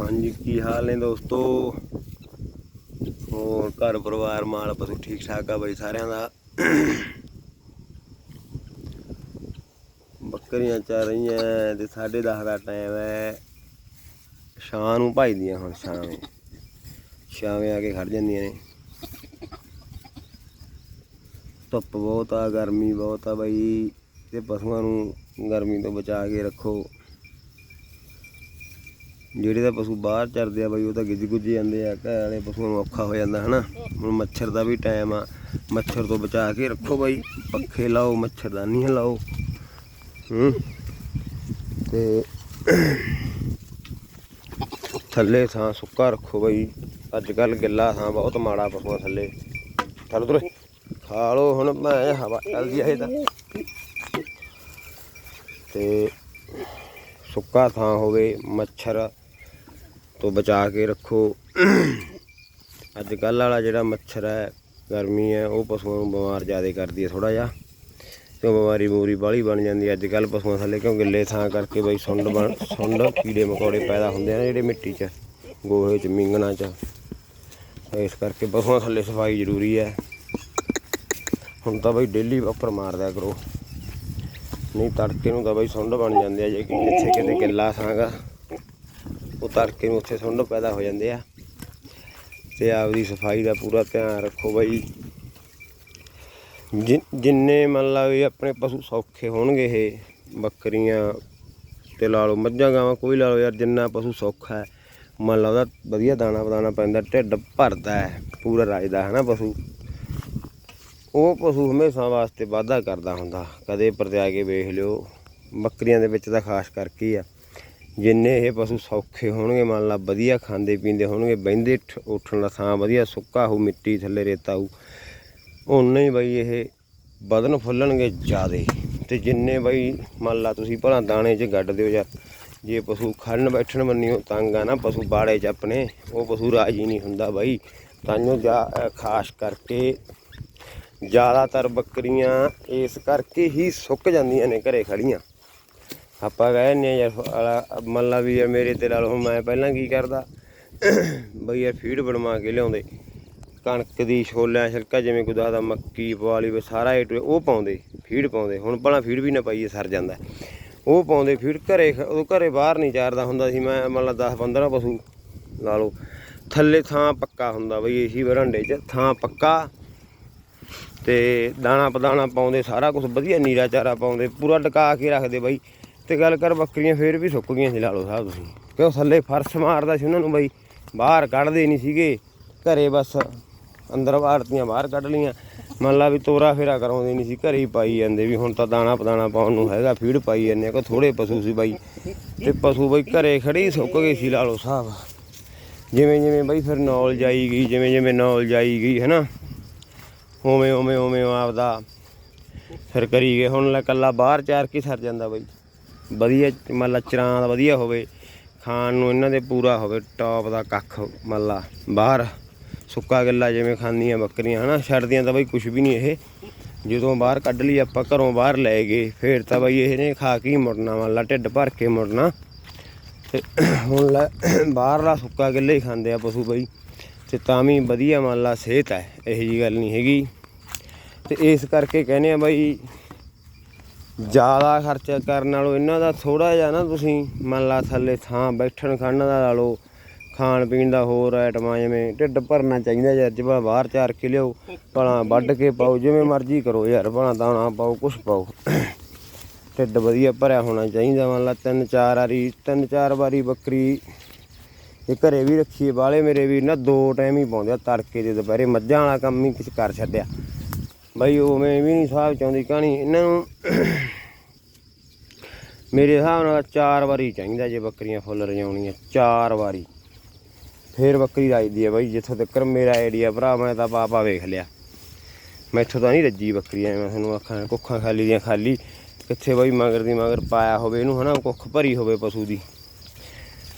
ਹਾਂਜੀ, ਕੀ ਹਾਲ ਨੇ ਦੋਸਤੋ? ਹੋਰ ਘਰ ਪਰਿਵਾਰ, ਮਾਲ ਪਸ਼ੂ ਠੀਕ ਠਾਕ ਆ ਬਈ ਸਾਰਿਆਂ ਦਾ? ਬੱਕਰੀਆਂ ਚਰ ਰਹੀਆਂ ਤੇ 10:30 ਦਾ ਟਾਈਮ ਹੈ। ਸ਼ਾਮ ਨੂੰ ਭਜਦੀਆਂ ਹੁਣ ਸ਼ਾਮੇ। ਸ਼ਾਮੇ ਆ ਕੇ ਖੜ ਜਾਂਦੀਆਂ ਨੇ। ਧੁੱਪ ਬਹੁਤ ਆ, ਗਰਮੀ ਬਹੁਤ ਆ ਬਈ। ਤੇ ਪਸ਼ੂਆਂ ਨੂੰ ਗਰਮੀ ਤੋਂ ਬਚਾ ਕੇ ਰੱਖੋ। ਜਿਹੜੇ ਤਾਂ ਪਸ਼ੂ ਬਾਹਰ ਚਰਦੇ ਆ ਬਈ, ਉਹ ਤਾਂ ਗਿੱਜ ਗੁੱਜ ਜਾਂਦੇ ਆ, ਘਰ ਵਾਲੇ ਪਸ਼ੂਆਂ ਨੂੰ ਔਖਾ ਹੋ ਜਾਂਦਾ, ਹਨਾ? ਹੁਣ ਮੱਛਰ ਦਾ ਵੀ ਟਾਈਮ ਆ। ਮੱਛਰ ਤੋਂ ਬਚਾ ਕੇ ਰੱਖੋ ਬਾਈ, ਪੱਖੇ ਲਾਓ ਮੱਛਰਦਾਨੀਆਂ ਲਾਓ ਹੂੰ? ਤੇ ਥੱਲੇ ਥਾਂ ਸੁੱਕਾ ਰੱਖੋ ਬਾਈ। ਅੱਜ ਕੱਲ ਗਿੱਲਾ ਥਾਂ ਬਹੁਤ ਮਾੜਾ ਪਸ਼ੂਆਂ ਥੱਲੇ। ਥੱਲੇ ਤੁਰੇ। ਖਾ ਲੋ ਹੁਣ ਮੈਂ ਹਵਾ ਚੱਲਦੀ ਆ ਇਹਦਾ ਤਾਂ। ਤੇ ਸੁੱਕਾ ਥਾਂ ਹੋਵੇ ਮੱਛਰ ਤੋਂ ਬਚਾ ਕੇ ਰੱਖੋ। ਅੱਜ ਕੱਲ ਵਾਲਾ ਜਿਹੜਾ ਮੱਛਰ ਹੈ, ਗਰਮੀ ਹੈ, ਉਹ ਪਸ਼ੂਆਂ ਨੂੰ ਬਿਮਾਰ ਜ਼ਿਆਦਾ ਕਰਦੀ ਹੈ ਥੋੜਾ ਜਿਹਾ। ਕਿਉਂ ਬਿਮਾਰੀ ਬੂਰੀ ਬਾਹਲੀ ਬਣ ਜਾਂਦੀ ਹੈ। ਅੱਜ ਕੱਲ ਪਸ਼ੂਆਂ ਥੱਲੇ ਕਿਉਂ ਗਿੱਲੇ ਥਾਂ ਕਰਕੇ ਬਈ ਸੁੰਡ ਬਣ, ਸੁੰਡ ਕੀੜੇ ਮਕੌੜੇ ਪੈਦਾ ਹੁੰਦੇ ਆ ਜਿਹੜੇ ਮਿੱਟੀ 'ਚ, ਗੋਹੇ 'ਚ, ਮਿੰਗਣਾ 'ਚ। ਇਸ ਕਰਕੇ ਪਸ਼ੂਆਂ ਥੱਲੇ ਸਫ਼ਾਈ ਜ਼ਰੂਰੀ ਹੈ। ਹੁਣ ਤਾਂ ਬਈ ਡੇਲੀ ਵਾਪਰ ਮਾਰਦਾ ਕਰੋ। ਨਹੀਂ ਤੜਕੇ ਨੂੰ ਤਾਂ ਬਈ ਸੁੰਡ ਬਣ ਜਾਂਦੇ ਆ, ਜੇ ਕਿ ਜਿੱਥੇ ਕਿਤੇ ਗਿੱਲਾ ਥਾਂਗਾ ਉਹ ਤੜਕੇ ਨੂੰ ਉੱਥੇ ਸੁੰਡ ਪੈਦਾ ਹੋ ਜਾਂਦੇ ਆ। ਤੇ ਆਪਦੀ ਸਫ਼ਾਈ ਦਾ ਪੂਰਾ ਧਿਆਨ ਰੱਖੋ ਬਾਈ। ਜਿ- ਜਿੰਨੇ ਮੰਨ ਲਾ ਵੀ ਆਪਣੇ ਪਸ਼ੂ ਸੌਖੇ ਹੋਣਗੇ ਇਹ, ਬੱਕਰੀਆਂ ਤੇ ਲਾ ਲਓ ਮੱਝਾਂ ਗਾਵਾਂ, ਕੋਈ ਲਾ ਲਓ ਯਾਰ ਜਿੰਨਾ ਪਸ਼ੂ ਸੌਖਾ ਹੈ, ਮੰਨ ਲਾ ਉਹਦਾ ਵਧੀਆ ਦਾਣਾ ਪਦਾਣਾ ਪੈਂਦਾ, ਢਿੱਡ ਭਰਦਾ ਹੈ, ਪੂਰਾ ਰਾਜਦਾ ਹੈ ਨਾ ਪਸ਼ੂ? ਉਹ ਪਸ਼ੂ ਹਮੇਸ਼ਾ ਵਾਸਤੇ ਵਾਧਾ ਕਰਦਾ ਹੁੰਦਾ, ਕਦੇ ਪਰਤਿਆ ਕੇ ਵੇਖ ਲਿਓ, ਬੱਕਰੀਆਂ ਦੇ ਵਿੱਚ ਤਾਂ ਖਾਸ ਕਰਕੇ ਆ। ਜਿੰਨੇ ਇਹ ਪਸ਼ੂ ਸੌਖੇ ਹੋਣਗੇ, ਮੰਨ ਲਾ ਵਧੀਆ ਖਾਂਦੇ ਪੀਂਦੇ ਹੋਣਗੇ, ਬਹਿੰਦੇ ਠ- ਉੱਠਣ ਦਾ ਥਾਂ ਵਧੀਆ ਸੁੱਕਾ ਹੋ ਮਿੱਟੀ ਥੱਲੇ ਰੇਤਾ ਹੋ ਉਨੇ ਹੀ ਬਈ ਇਹ ਵਧਣ ਫੁੱਲਣਗੇ ਜ਼ਿਆਦੇ। ਤੇ ਜਿੰਨੇ ਬਈ ਮੰਨ ਲਾ ਤੁਸੀਂ ਭਲਾ ਦਾਣੇ 'ਚ ਗੱਡ ਦਿਓ ਜਾਂ ਜੇ ਪਸ਼ੂ ਖੜਨ ਬੈਠਣ ਮੰਨਿਓ ਤੰਗ ਆ ਨਾ ਪਸ਼ੂ ਬਾੜੇ 'ਚ ਆਪਣੇ, ਉਹ ਪਸ਼ੂ ਰਾਜੀ ਨਹੀਂ ਹੁੰਦਾ ਬਈ। ਤਾਂਯੋ ਜਾ ਖਾਸ ਕਰਕੇ ਜ਼ਿਆਦਾਤਰ ਬੱਕਰੀਆਂ ਇਸ ਕਰਕੇ ਹੀ ਸੁੱਕ ਜਾਂਦੀਆਂ ਨੇ ਘਰੇ ਖੜੀਆਂ। ਆਪਾਂ ਕਹਿੰਦੇ ਯਾਰ, ਆਲਾ, ਮੰਨ ਲਾ ਵੀ ਯਾਰ ਮੇਰੇ ਤੇ ਨਾਲ ਹੁਣ ਮੈਂ ਪਹਿਲਾਂ ਕੀ ਕਰਦਾ? ਬਈ ਯਾਰ ਫੀਡ ਬਣਵਾ ਕੇ ਲਿਆਉਂਦੇ। ਕਣਕ ਦੀ ਛੋਲਿਆਂ, ਛਿਲਕਾ ਜਿਵੇਂ ਕੋਈ ਦਾ ਮੱਕੀ ਪਵਾਲੀ ਵੀ ਸਾਰਾ ਏ ਉਹ ਪਾਉਂਦੇ ਫੀਡ ਪਾਉਂਦੇ। ਹੁਣ ਭਲਾ ਫੀਡ ਵੀ ਨਾ ਪਾਈਏ, ਸਰ ਜਾਂਦਾ। ਉਹ ਪਾਉਂਦੇ ਫੀਡ ਘਰੇ ਖ- ਉਹ ਘਰੇ ਬਾਹਰ ਨਹੀਂ ਚਾਰਦਾ ਹੁੰਦਾ ਸੀ, ਮੈਂ ਮੰਨ ਲਾ 10 15 ਪਸ਼ੂ ਲਾ ਲਓ। ਥੱਲੇ ਥਾਂ ਪੱਕਾ ਹੁੰਦਾ, ਬਈ ਏਸੀ ਵਰਾਂਡੇ 'ਚ, ਥਾਂ ਪੱਕਾ। ਤੇ ਦਾਣਾ ਪਦਾਣਾ ਪਾਉਂਦੇ, ਸਾਰਾ ਕੁਝ ਵਧੀਆ, ਨੀਰਾ ਚਾਰਾ ਪਾਉਂਦੇ, ਪੂਰਾ ਟਕਾ ਕੇ ਰੱਖਦੇ ਬਾਈ। ਤੇ ਗੱਲ ਕਰ ਬੱਕਰੀਆਂ ਫੇਰ ਵੀ ਸੁੱਕ ਗਈਆਂ ਸੀ ਲਾ ਲਓ ਸਾਹਿਬ ਤੁਸੀਂ। ਕਿਉਂ ਥੱਲੇ ਫਰਸ਼ ਮਾਰਦਾ ਸੀ ਉਹਨਾਂ ਨੂੰ ਬਈ, ਬਾਹਰ ਕੱਢਦੇ ਨਹੀਂ ਸੀਗੇ। ਘਰੇ ਬਸ ਅੰਦਰ ਆੜਤੀਆਂ ਬਾਹਰ ਕੱਢ ਲੀਆਂ ਮੰਨ ਲਾ ਵੀ ਤੋਰਾ ਫੇਰਾ ਕਰਾਉਂਦੇ ਨਹੀਂ ਸੀ, ਘਰੇ ਹੀ ਪਾਈ ਜਾਂਦੇ ਵੀ ਹੁਣ ਤਾਂ ਦਾਣਾ ਪਦਾਣਾ ਪਾਉਣ ਨੂੰ ਹੈਗਾ, ਫੀਡ ਪਾਈ ਜਾਂਦੇ ਆ ਕੋ ਥੋੜੇ ਪਸ਼ੂ ਸੀ ਬਾਈ। ਤੇ ਪਸ਼ੂ ਬਾਈ ਘਰੇ ਖੜੇ ਸੁੱਕ ਗਏ ਸੀ ਲਾ ਲਓ ਸਾਹਿਬ। ਜਿਵੇਂ ਜਿਵੇਂ ਬਾਈ ਫਿਰ ਨੌਲ ਜਾਈ ਗਈ, ਜਿਵੇਂ ਜਿਵੇਂ ਨੌਲ ਜਾਈ ਗਈ, ਹੈਨਾ? ਉਵੇਂ ਉਵੇਂ ਉਵੇਂ ਆਪਦਾ ਫਿਰ ਕਰੀ ਗਏ। ਹੁਣ ਲੈ ਕੱਲਾ ਬਾਹਰ ਚਾਰ ਕੇ ਸਰ ਜਾਂਦਾ ਬਈ। ਵਧੀਆ ਮੰਨ ਲਾ ਚਰਾਂ ਦਾ ਵਧੀਆ ਹੋਵੇ, ਖਾਣ ਨੂੰ ਇਹਨਾਂ ਦੇ ਪੂਰਾ ਹੋਵੇ ਟੌਪ ਦਾ ਕੱਖ ਮੰਨ ਲਾ ਬਾਹਰ ਸੁੱਕਾ ਗੱਲਾ ਜਿਵੇਂ ਖਾਂਦੀਆਂ ਬੱਕਰੀਆਂ, ਹਨਾ, ਛੱਡਦੀਆਂ ਤਾਂ ਬਈ ਕੁਝ ਵੀ ਨਹੀਂ ਇਹ। ਜਦੋਂ ਬਾਹਰ ਕੱਢ ਲਈ, ਆਪਾਂ ਘਰੋਂ ਬਾਹਰ ਲੈ ਗਏ, ਫੇਰ ਤਾਂ ਬਈ ਇਹਨੇ ਖਾ ਕੇ ਹੀ ਮੁੜਨਾ ਮੰਨ ਲਾ ਢਿੱਡ ਭਰ ਕੇ ਮੁੜਨਾ। ਤੇ ਹੁਣ ਲੈ, ਬਾਹਰਲਾ ਸੁੱਕਾ ਗਿੱਲੇ ਹੀ ਖਾਂਦੇ ਆ ਪਸ਼ੂ ਬਈ। ਤੇ ਤਾਂ ਵੀ ਵਧੀਆ ਮੰਨ ਲਾ ਸਿਹਤ ਹੈ, ਇਹੋ ਜੀ ਗੱਲ ਨਹੀਂ ਹੈਗੀ। ਤੇ ਇਸ ਕਰਕੇ ਕਹਿੰਦੇ ਆ ਬਈ ਜ਼ਿਆਦਾ ਖਰਚਾ ਕਰਨ ਨਾਲੋਂ ਇਹਨਾਂ ਦਾ ਥੋੜਾ ਜਿਹਾ ਨਾ ਤੁਸੀਂ ਮੰਨ ਲਾ ਥੱਲੇ ਥਾਂ ਬੈਠਣ ਖੜਨ ਦਾ ਲਾ ਲਓ, ਖਾਣ ਪੀਣ ਦਾ ਹੋਰ ਆਈਟਮਾਂ ਜਿਵੇਂ ਢਿੱਡ ਭਰਨਾ ਚਾਹੀਦਾ ਯਾਰ ਜਿਵੇਂ ਬਾਹਰ ਚਾਰ ਕੇ ਲਿਆਓ ਭਲਾ ਵੱਢ ਕੇ ਪਾਓ, ਜਿਵੇਂ ਮਰਜ਼ੀ ਕਰੋ ਯਾਰ, ਭਲਾ ਦਾਣਾ ਪਾਓ, ਕੁਛ ਪਾਓ। ਢਿੱਡ ਵਧੀਆ ਭਰਿਆ ਹੋਣਾ ਚਾਹੀਦਾ, ਮੰਨ ਲਾ ਤਿੰਨ ਚਾਰ ਵਾਰੀ, ਤਿੰਨ ਚਾਰ ਵਾਰੀ ਬੱਕਰੀ ਇਹ ਘਰੇ ਵੀ ਰੱਖੀਏ ਬਾਲੇ ਮੇਰੇ ਵੀ ਨਾ ਦੋ ਟਾਈਮ ਹੀ ਪਾਉਂਦੇ ਆ, ਤੜਕੇ ਤੇ ਦੁਪਹਿਰੇ ਮੱਝਾਂ ਵਾਲਾ ਕੰਮ ਹੀ ਕੁਛ ਕਰ ਛੱਡਿਆ। ਬਈ ਉਵੇਂ ਵੀ ਨਹੀਂ ਸਾਹਿਬ ਚਾਹੁੰਦੀ ਕਹਾਣੀ। ਇਹਨਾਂ ਨੂੰ ਮੇਰੇ ਹਿਸਾਬ ਨਾਲ ਚਾਰ ਵਾਰੀ ਚਾਹੀਦਾ ਜੇ ਬੱਕਰੀਆਂ ਫੁੱਲ ਰਜਾਉਣੀਆਂ, ਚਾਰ ਵਾਰੀ। ਫੇਰ ਬੱਕਰੀ ਰਾਜਦੀ ਹੈ ਬਾਈ, ਜਿੱਥੋਂ ਤੱਕ ਮੇਰਾ ਆਈਡੀਆ ਭਰਾ, ਮੈਂ ਤਾਂ ਪਾਪਾ ਵੇਖ ਲਿਆ। ਮੈਥੋਂ ਤਾਂ ਨਹੀਂ ਰੱਜੀ ਬੱਕਰੀ ਐ ਮੈਂ ਤੁਹਾਨੂੰ ਆਖਾਂ, ਕੁੱਖਾਂ ਖਾਲੀ ਦੀਆਂ ਖਾਲੀ। ਕਿੱਥੇ ਬਾਈ ਮਗਰ ਦੀ ਮਗਰ ਪਾਇਆ ਹੋਵੇ ਇਹਨੂੰ, ਹਨਾ, ਕੁੱਖ ਭਰੀ ਹੋਵੇ ਪਸ਼ੂ ਦੀ।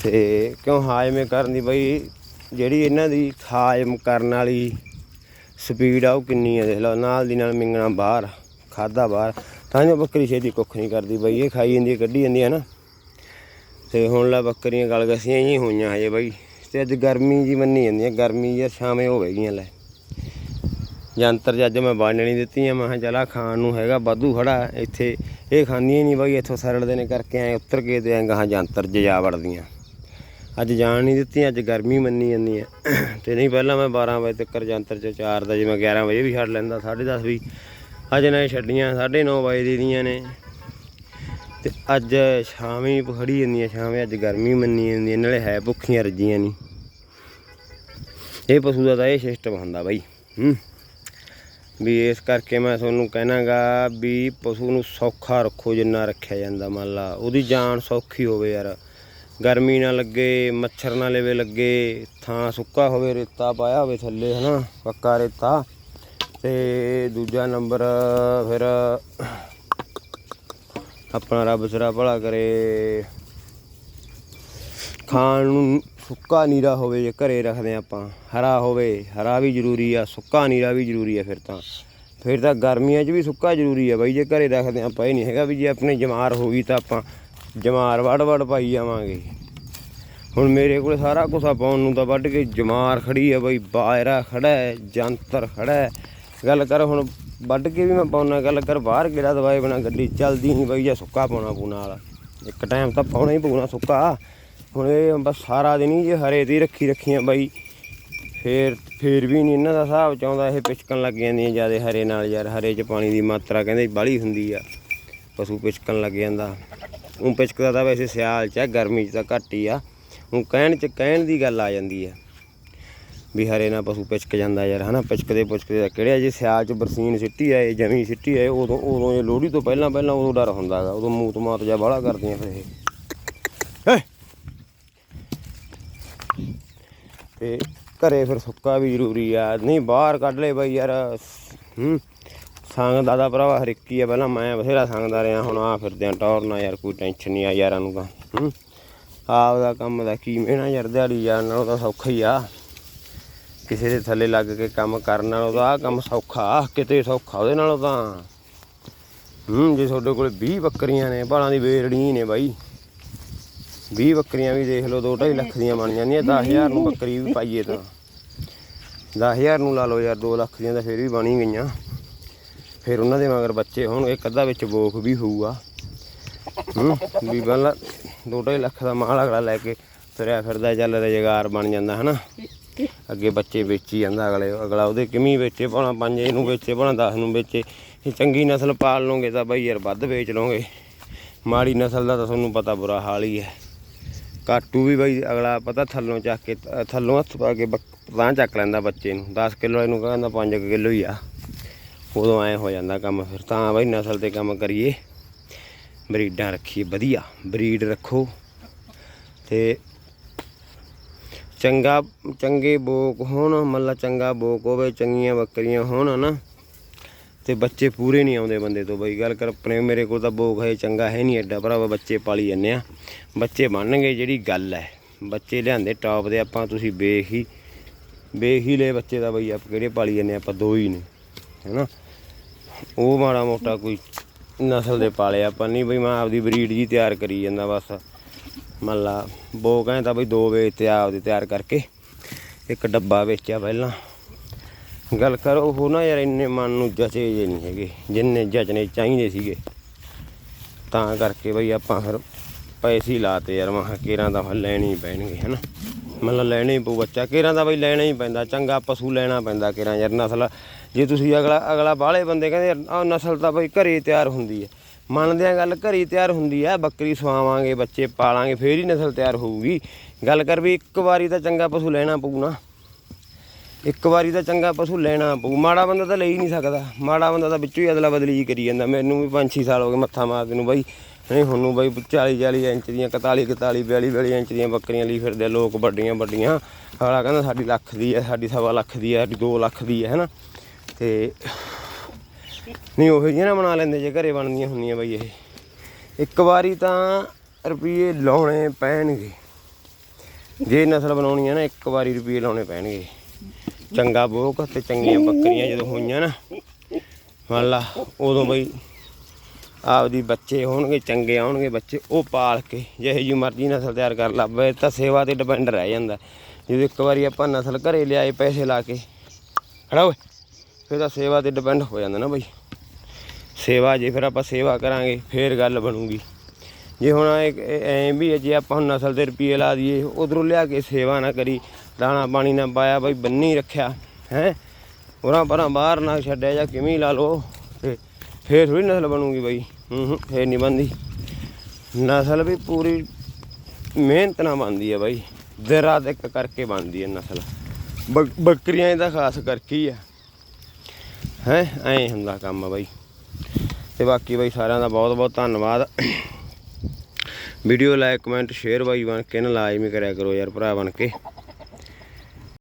ਤੇ ਕਿਉਂ ਹਾਜ਼ਮੇ ਕਰਨ ਦੀ ਬਈ, ਜਿਹੜੀ ਇਹਨਾਂ ਦੀ ਹਾਜ਼ਮ ਕਰਨ ਵਾਲੀ ਸਪੀਡ ਆ, ਉਹ ਕਿੰਨੀ ਹੈ ਦੇਖ ਲਓ ਨਾਲ ਦੀ ਨਾਲ ਮਿੰਗਣਾ ਬਾਹਰ, ਖਾਦਾ ਬਾਹਰ। ਤਾਂ ਜੋ ਬੱਕਰੀ ਛੇਤੀ ਕੁੱਖ ਨਹੀਂ ਕਰਦੀ ਬਈ, ਇਹ ਖਾਈ ਜਾਂਦੀ ਕੱਢੀ ਜਾਂਦੀ ਹੈ ਨਾ। ਤੇ ਹੁਣ ਲਾ ਬੱਕਰੀਆਂ ਗਲ ਗਸੀਆਂ ਹੀ ਹੋਈਆਂ ਹਜੇ ਬਾਈ। ਤੇ ਅੱਜ ਗਰਮੀ ਜੀ ਮੰਨੀ ਜਾਂਦੀ ਹੈ, ਗਰਮੀ ਯਾਰ ਸ਼ਾਮੇ ਹੋ ਗਈਆਂ ਲੈ। ਜੰਤਰ ਜੱਜ ਮੈਂ ਵੰਡ ਨਹੀਂ ਦਿੱਤੀਆਂ ਮੈਂ ਕਿਹਾ ਚਲਾ ਖਾਣ ਨੂੰ ਹੈਗਾ, ਵਾਧੂ ਖੜਾ ਇੱਥੇ। ਇਹ ਖਾਂਦੀਆਂ ਨਹੀਂ ਬਾਈ, ਇੱਥੋਂ ਸਰੜਦੇ ਨੇ ਕਰਕੇ ਐ ਉੱਤਰ ਕੇ ਤੇ ਐਂ ਗਾਹਾਂ ਜੰਤਰ 'ਚ ਜਾ ਵੜਦੀਆਂ। ਅੱਜ ਜਾਣ ਨਹੀਂ ਦਿੱਤੀ ਅੱਜ ਗਰਮੀ ਮੰਨੀ ਜਾਂਦੀ ਹੈ। ਤੇ ਨਹੀਂ ਪਹਿਲਾਂ ਮੈਂ 12 ਵਜੇ ਤੱਕ ਜੰਤਰ 'ਚ ਚਾਰ ਦਾ ਜਿਵੇਂ 11 ਵਜੇ ਵੀ ਛੱਡ ਲੈਂਦਾ 10:30 ਵੀ। ਅੱਜ ਨਾ ਇਹ ਛੱਡੀਆਂ 9:30 ਵਜੇ ਦੀ ਦੀਆਂ ਨੇ। ਤੇ ਅੱਜ ਸ਼ਾਮੀ ਖੜੀ ਜਾਂਦੀਆਂ ਸ਼ਾਮੇ ਅੱਜ ਗਰਮੀ ਮੰਨੀ ਜਾਂਦੀ ਹੈ, ਨਾਲੇ ਹੈ ਭੁੱਖੀਆਂ ਰੱਜੀਆਂ ਨਹੀਂ। ਇਹ ਪਸ਼ੂ ਦਾ ਤਾਂ ਇਹ ਸਿਸਟਮ ਹੁੰਦਾ ਬਾਈ ਹੂੰ। ਵੀ ਇਸ ਕਰਕੇ ਮੈਂ ਤੁਹਾਨੂੰ ਕਹਿਣਾਗਾ ਵੀ ਪਸ਼ੂ ਨੂੰ ਸੌਖਾ ਰੱਖੋ ਜਿੰਨਾ ਰੱਖਿਆ ਜਾਂਦਾ ਮੰਨ ਲਾ ਉਹਦੀ ਜਾਨ ਸੌਖੀ ਹੋਵੇ ਯਾਰ। ਗਰਮੀ ਨਾ ਲੱਗੇ, ਮੱਛਰ ਨਾ ਲਵੇ ਲੱਗੇ, ਥਾਂ ਸੁੱਕਾ ਹੋਵੇ, ਰੇਤਾ ਪਾਇਆ ਹੋਵੇ ਥੱਲੇ, ਹਨਾ, ਪੱਕਾ ਰੇਤਾ। ਤੇ ਦੂਜਾ ਨੰਬਰ, ਫਿਰ ਆਪਣਾ ਰੱਬ ਸਿਰਾ ਭਲਾ ਕਰੇ। ਖਾਣ ਨੂੰ ਸੁੱਕਾ ਨੀਰਾ ਹੋਵੇ, ਜੇ ਘਰੇ ਰੱਖਦੇ ਹਾਂ ਆਪਾਂ, ਹਰਾ ਹੋਵੇ, ਹਰਾ ਵੀ ਜ਼ਰੂਰੀ ਆ, ਸੁੱਕਾ ਨੀਰਾ ਵੀ ਜ਼ਰੂਰੀ ਆ ਫਿਰ ਤਾਂ। ਫਿਰ ਤਾਂ ਗਰਮੀਆਂ 'ਚ ਵੀ ਸੁੱਕਾ ਜ਼ਰੂਰੀ ਆ ਬਾਈ, ਜੇ ਘਰੇ ਰੱਖਦੇ ਹਾਂ ਆਪਾਂ, ਇਹ ਨਹੀਂ ਹੈਗਾ ਵੀ ਜੇ ਆਪਣੇ ਜਮਾਰ ਹੋ ਗਈ ਤਾਂ ਆਪਾਂ ਜਮਾਰ ਵੜ ਵੜ ਪਾਈ ਜਾਵਾਂਗੇ। ਹੁਣ ਮੇਰੇ ਕੋਲ ਸਾਰਾ ਕੁਛ ਆ ਪਾਉਣ ਨੂੰ ਤਾਂ ਵੱਢ ਕੇ ਜਮਾਰ ਖੜੀ ਆ ਬਈ, ਬਾਇਰਾ ਖੜਾ ਹੈ, ਜੰਤਰ ਖੜਾ ਹੈ। ਗੱਲ ਕਰ ਹੁਣ ਵੱਢ ਕੇ ਵੀ ਮੈਂ ਪਾਉਣਾ ਗੱਲ ਕਰ ਬਾਹਰ ਕਿਹੜਾ ਦਵਾਈ ਬਣਾ, ਗੱਡੀ ਚੱਲਦੀ ਨਹੀਂ ਬਈ, ਜਾਂ ਸੁੱਕਾ ਪਾਉਣਾ ਪੂਣਾ ਵਾਲਾ ਇੱਕ ਟਾਈਮ ਤਾਂ ਪਾਉਣਾ ਹੀ ਪਊਣਾ ਸੁੱਕਾ। ਹੁਣ ਇਹ ਬਸ ਸਾਰਾ ਦਿਨ ਹੀ ਜੇ ਹਰੇ ਦੀ ਰੱਖੀ ਰੱਖੀਆਂ ਬਾਈ। ਫੇਰ ਫੇਰ ਵੀ ਨਹੀਂ ਇਹਨਾਂ ਦਾ ਹਿਸਾਬ ਚ ਆਉਂਦਾ, ਇਹ ਪਿਚਕਣ ਲੱਗ ਜਾਂਦੀਆਂ ਜਿਆਦੇ ਹਰੇ ਨਾਲ ਯਾਰ, ਹਰੇ ਚ ਪਾਣੀ ਦੀ ਮਾਤਰਾ ਕਹਿੰਦੇ ਬਾਹਲੀ ਹੁੰਦੀ ਆ। ਪਸ਼ੂ ਪਿਚਕਣ ਲੱਗ ਜਾਂਦਾ। ਉਹ ਪਿਚਕਦਾ ਤਾਂ ਵੈਸੇ ਸਿਆਲ ਚ ਆ, ਗਰਮੀ ਚ ਤਾਂ ਘੱਟ ਹੀ ਆ। ਉਹ ਕਹਿਣ ਚ ਕਹਿਣ ਦੀ ਗੱਲ ਆ ਜਾਂਦੀ ਆ। ਵੀ ਹਰੇ ਨਾਲ ਪਸ਼ੂ ਪਿਚਕ ਜਾਂਦਾ ਯਾਰ, ਹਨਾ? ਪਿਚਕਦੇ ਪੁਚਕਦੇ ਤਾਂ ਕਿਹੜੇ ਜੇ ਸਿਆਲ ਚ ਬਰਸੀਨ ਸਿੱਟੀ ਆਏ ਜਮੀ ਸਿੱਟੀ ਆਏ ਉਦੋਂ ਉਦੋਂ ਇਹ ਲੋਹੜੀ ਤੋਂ ਪਹਿਲਾਂ ਪਹਿਲਾਂ ਉਦੋਂ ਡਰ ਹੁੰਦਾ ਗਾ। ਉਦੋਂ ਮੂਤ ਮਾਤ ਜਾਂ ਬਾਹਲਾ ਕਰਦੀਆਂ ਫਿਰ ਇਹ। ਹੈਂ। ਤੇ ਘਰੇ ਫਿਰ ਸੁੱਕਾ ਵੀ ਜ਼ਰੂਰੀ ਆ। ਨਹੀਂ ਬਾਹਰ ਕੱਢ ਲੈ ਬਈ ਯਾਰ। ਹੂੰ? ਸੰਗਦਾ ਦਾ ਭਰਾਵਾ ਹਰ ਇੱਕ ਹੀ ਆ ਪਹਿਲਾਂ ਮੈਂ ਬਥੇਰਾ ਸੰਗਦਾ ਰਿਹਾ ਹੁਣ ਆ ਫਿਰਦੇ ਆ ਟੌਰ ਨਾ ਯਾਰ ਕੋਈ ਟੈਨਸ਼ਨ ਨਹੀਂ ਆ ਯਾਰਾਂ ਨੂੰ ਤਾਂ ਆਪ ਦਾ ਕੰਮ ਦਾ ਕੀ ਮਿਹਣਾ ਯਾਰ ਦਿਹਾੜੀ ਜਾਣ ਨਾਲੋਂ ਤਾਂ ਸੌਖਾ ਹੀ ਆ। ਕਿਸੇ ਦੇ ਥੱਲੇ ਲੱਗ ਕੇ ਕੰਮ ਕਰਨ ਨਾਲੋਂ ਤਾਂ ਆ ਕੰਮ ਸੌਖਾ ਆ, ਕਿਤੇ ਸੌਖਾ ਉਹਦੇ ਨਾਲੋਂ ਤਾਂ। ਹੂੰ ਜੇ ਤੁਹਾਡੇ ਕੋਲ 20 ਬੱਕਰੀਆਂ ਨੇ ਭਾਲਾਂ ਦੀ ਵੇਰੜੀ ਨੇ ਬਾਈ। 20 ਬੱਕਰੀਆਂ ਵੀ ਦੇਖ ਲਓ 2.5 ਲੱਖ ਦੀਆਂ ਬਣ ਜਾਂਦੀਆਂ 10000 ਨੂੰ ਬੱਕਰੀ ਵੀ ਪਾਈਏ ਤਾਂ। 10000 ਨੂੰ ਲਾ ਲਓ ਯਾਰ 2 ਲੱਖ ਦੀਆਂ ਤਾਂ ਫਿਰ ਵੀ ਬਣ ਹੀ ਗਈਆਂ। ਫਿਰ ਉਹਨਾਂ ਦੇ ਮਗਰ ਬੱਚੇ ਹੋਣਗੇ ਇੱਕ ਅੱਧਾ ਵਿੱਚ ਬੋਖ ਵੀ ਹੋਊਗਾ। ਹੂੰ, ਵੀ ਪਹਿਲਾਂ 2.5 ਲੱਖ ਦਾ ਮਾਲ ਅਗਲਾ ਲੈ ਕੇ ਤੁਰਿਆ ਫਿਰਦਾ, ਚੱਲ ਰੁਜ਼ਗਾਰ ਬਣ ਜਾਂਦਾ, ਹਨਾ? ਅੱਗੇ ਬੱਚੇ ਵੇਚੀ ਜਾਂਦਾ, ਅਗਲੇ, ਅਗਲਾ ਉਹਦੇ ਕਿਵੇਂ ਵੇਚੇ ਭਾਣਾ ਪੰਜ ਇਹਨੂੰ ਵੇਚੇ ਭਾਣਾ 10 ਨੂੰ ਵੇਚੇ। ਇਹ ਚੰਗੀ ਨਸਲ ਪਾਲ ਲਓਗੇ ਤਾਂ ਬਈ ਯਾਰ ਵੱਧ ਵੇਚ ਲਓਗੇ। ਮਾੜੀ ਨਸਲ ਦਾ ਤਾਂ ਤੁਹਾਨੂੰ ਪਤਾ ਬੁਰਾ ਹਾਲ ਹੀ ਹੈ। ਕਾਟੂ ਵੀ ਬਈ ਅਗਲਾ ਪਤਾ ਥੱਲੋਂ ਚੱਕ ਕੇ ਥੱਲੋਂ ਹੱਥ ਪਾ ਕੇ ਤਾਂ ਚੱਕ ਲੈਂਦਾ ਬੱਚੇ ਨੂੰ। 10 ਕਿਲੋ ਇਹਨੂੰ ਕਹਿੰਦਾ 5 ਕਿਲੋ ਹੀ ਆ। ਉਦੋਂ ਐ ਹੋ ਜਾਂਦਾ ਕੰਮ ਫਿਰ ਤਾਂ ਬਈ ਨਸਲ ਤੇ ਕੰਮ ਕਰੀਏ। ਬਰੀਡਾਂ ਰੱਖੀਏ, ਵਧੀਆ। ਬਰੀਡ ਰੱਖੋ। ਤੇ ਚੰਗਾ, ਚੰਗੇ ਬੋਕ ਹੋਣ ਮੱਲਾ ਚੰਗਾ ਬੋਕ ਹੋਵੇ, ਚੰਗੀਆਂ ਬੱਕਰੀਆਂ ਹੋਣ ਨਾ ਤੇ ਬੱਚੇ ਪੂਰੇ ਨਹੀਂ ਆਉਂਦੇ ਬੰਦੇ ਤੋਂ। ਬਈ ਗੱਲ ਕਰ, ਆਪਣੇ ਮੇਰੇ ਕੋਲ ਤਾਂ ਬੋਕ ਹੈ ਚੰਗਾ ਹੈ ਨਹੀਂ ਐਡਾ ਭਰਾਵਾ, ਬੱਚੇ ਪਾਲੀ ਜੰਨੇ ਆ। ਬੱਚੇ ਬਣਨਗੇ ਜਿਹੜੀ ਗੱਲ ਹੈ। ਬੱਚੇ ਲਿਆਂਦੇ ਟੌਪ ਦੇ, ਆਪਾਂ ਤੁਸੀਂ ਵੇਖ ਹੀ ਵੇਖ ਹੀ ਲਏ ਬੱਚੇ ਦਾ ਬਈ ਆਪ ਕਿਹੜੇ ਪਾਲੀ ਜੰਨੇ ਆਪਾਂ ਦੋ ਹੀ ਨੇ, ਹੈਨਾ। ਉਹ ਮਾੜਾ ਮੋਟਾ ਕੋਈ ਨਸਲ ਦੇ ਪਾਲੇ ਆਪਾਂ ਨਹੀਂ ਬਈ ਮੈਂ ਆਪਦੀ ਬਰੀਡ ਜੀ ਤਿਆਰ ਕਰੀ ਜਾਂਦਾ ਬਸ। ਮੰਨ ਲਾ ਬੋ ਕਹਿੰਦਾ ਤਾਂ ਬਈ ਦੋ ਵੇਚ ਤੇ ਆਪਦੇ ਤਿਆਰ ਕਰਕੇ ਇੱਕ ਡੱਬਾ ਵੇਚਿਆ ਪਹਿਲਾਂ। ਗੱਲ ਕਰ, ਉਹ ਨਾ ਯਾਰ ਇੰਨੇ ਮਨ ਨੂੰ ਜਚੇ ਜੇ ਨਹੀਂ ਹੈਗੇ, ਜਿੰਨੇ ਜਚਨੇ ਚਾਹੀਦੇ ਸੀਗੇ। ਤਾਂ ਕਰਕੇ ਬਈ ਆਪਾਂ ਫਿਰ ਪੈਸੇ ਹੀ ਲਾਤੇ ਯਾਰ ਮਹਾ ਕੇਰਾਂ ਦਾ ਫਿਰ ਲੈਣੇ ਹੀ ਪੈਣਗੇ, ਹਨਾ। ਮਤਲਬ ਲੈਣੇ ਹੀ ਪਊ ਬੱਚਾ, ਕੇਰਾਂ ਦਾ ਬਈ ਲੈਣਾ ਹੀ ਪੈਂਦਾ, ਚੰਗਾ ਪਸ਼ੂ ਲੈਣਾ ਪੈਂਦਾ ਕੇਰਾਂ, ਯਾਰ ਨਸਲ ਜੇ ਤੁਸੀਂ ਅਗਲਾ ਅਗਲਾ ਬਾਹਲੇ ਬੰਦੇ ਕਹਿੰਦੇ ਯਾਰ ਨਸਲ ਤਾਂ ਬਈ ਘਰੇ ਤਿਆਰ ਹੁੰਦੀ ਹੈ। ਮੰਨਦੇ ਆ ਗੱਲ ਘਰੇ ਤਿਆਰ ਹੁੰਦੀ ਆ ਬੱਕਰੀ ਸਵਾਵਾਂਗੇ, ਬੱਚੇ ਪਾਲਾਂਗੇ, ਫੇਰ ਹੀ ਨਸਲ ਤਿਆਰ ਹੋਊਗੀ। ਗੱਲ ਕਰ ਵੀ ਇੱਕ ਵਾਰੀ ਤਾਂ ਚੰਗਾ ਪਸ਼ੂ ਲੈਣਾ ਪਊ ਨਾ। ਇੱਕ ਵਾਰੀ ਤਾਂ ਚੰਗਾ ਪਸ਼ੂ ਲੈਣਾ ਪਊ। ਮਾੜਾ ਬੰਦਾ ਤਾਂ ਲੈ ਨਹੀਂ ਸਕਦਾ। ਮਾੜਾ ਬੰਦਾ ਤਾਂ ਵਿੱਚੋਂ ਹੀ ਅਦਲਾ ਬਦਲੀ ਕਰੀ ਜਾਂਦਾ। ਮੈਨੂੰ ਵੀ 5-6 ਸਾਲ ਹੋ ਗਏ ਮੱਥਾ ਮਾਰਦੇ ਨੂੰ ਬਾਈ। ਨਹੀਂ, ਹੁਣ ਨੂੰ ਬਾਈ 40-40 ਇੰਚ ਦੀਆਂ 41 41 42 42 ਇੰਚ ਦੀਆਂ ਬੱਕਰੀਆਂ ਲਈ ਫਿਰਦੇ ਆ, ਲੋਕ ਵੱਡੀਆਂ ਵੱਡੀਆਂ। ਅਗਲਾ ਕਹਿੰਦਾ ਸਾਡੀ ਲੱਖ ਦੀ ਹੈ, ਸਾਡੀ ਸਵਾ ਲੱਖ ਦੀ ਹੈ, ਸਾਡੀ 2 ਲੱਖ ਦੀ ਹੈ ਹੈਨਾ ਤੇ ਨਹੀਂ, ਉਹ ਜਿਹੀਆਂ ਨਾ ਬਣਾ ਲੈਂਦੇ ਜੇ, ਘਰੇ ਬਣਦੀਆਂ ਹੁੰਦੀਆਂ ਬਈ ਇਹ। ਇੱਕ ਵਾਰੀ ਤਾਂ ਰੁਪਏ ਲਾਉਣੇ ਪੈਣਗੇ। ਜੇ ਨਸਲ ਬਣਾਉਣੀ ਹੈ ਨਾ, ਇੱਕ ਵਾਰੀ ਰੁਪਏ ਲਾਉਣੇ ਪੈਣਗੇ। ਚੰਗਾ ਬੋਕ ਤੇ ਚੰਗੀਆਂ ਬੱਕਰੀਆਂ ਜਦੋਂ ਹੋਈਆਂ ਨਾ, ਮੰਨ ਲਾ, ਉਦੋਂ ਬਈ ਆਪਦੀ ਬੱਚੇ ਹੋਣਗੇ, ਚੰਗੇ ਆਉਣਗੇ ਬੱਚੇ, ਉਹ ਪਾਲ ਕੇ, ਜਿਹੇ ਜੀ ਮਰਜ਼ੀ ਨਸਲ ਤਿਆਰ ਕਰ ਲੱਭੇ ਤਾਂ ਸੇਵਾ ਤੇ ਡਿਪੈਂਡ ਰਹਿ ਜਾਂਦਾ। ਜਦੋਂ ਇੱਕ ਵਾਰੀ ਆਪਾਂ ਨਸਲ ਘਰੇ ਲਿਆਏ, ਪੈਸੇ ਲਾ ਕੇ। ਖੜਾ ਓਏ। ਫਿਰ ਤਾਂ ਸੇਵਾ ਤੇ ਡਿਪੈਂਡ ਹੋ ਜਾਂਦਾ ਨਾ ਬਾਈ। ਸੇਵਾ ਜੇ ਫਿਰ ਆਪਾਂ ਸੇਵਾ ਕਰਾਂਗੇ ਫੇਰ ਗੱਲ ਬਣੂਗੀ। ਜੇ ਹੁਣ ਐ ਐਂ ਵੀ ਹੈ, ਜੇ ਆਪਾਂ ਹੁਣ ਨਸਲ ਦੇ ਰੁਪਏ ਲਾ ਦਈਏ ਉਧਰੋਂ ਲਿਆ ਕੇ ਸੇਵਾ ਨਾ ਕਰੀ ਦਾਣਾ ਪਾਣੀ ਨਾ ਪਾਇਆ ਬਈ ਬੰਨੀ ਰੱਖਿਆ ਹੈ? ਉਹਨਾਂ ਪਰਾਂ ਬਾਹਰ ਨਾ ਛੱਡਿਆ ਜਾਂ ਕਿਵੇਂ ਲਾ ਲਓ ਤੇ ਫੇਰ ਥੋੜੀ ਨਸਲ ਬਣੂਗੀ ਬਾਈ। ਹੂੰ ਫੇਰ ਨਹੀਂ ਬਣਦੀ। ਨਸਲ ਵੀ ਪੂਰੀ ਮਿਹਨਤ ਨਾਲ ਬਣਦੀ ਹੈ ਬਾਈ। ਦਿਨ ਰਾਤ ਇੱਕ ਕਰਕੇ ਬਣਦੀ ਹੈ ਨਸਲ। ਬੱਕ- ਬੱਕਰੀਆਂ ਇਹਦਾ ਖਾਸ ਕਰਕੇ ਹੀ ਆ। ਹੈ? ਐਂ ਹੁੰਦਾ ਕੰਮ ਆ ਬਾਈ। ਤੇ ਬਾਕੀ ਬਾਈ ਸਾਰਿਆਂ ਦਾ ਬਹੁਤ ਬਹੁਤ ਧੰਨਵਾਦ। ਵੀਡੀਓ ਲਾਈਕ ਕਮੈਂਟ, ਸ਼ੇਅਰ ਬਾਈ ਬਣ ਕੇ ਨਾ ਲਾਜ਼ਮੀ ਕਰਿਆ ਕਰੋ ਯਾਰ ਭਰਾ ਬਣ ਕੇ।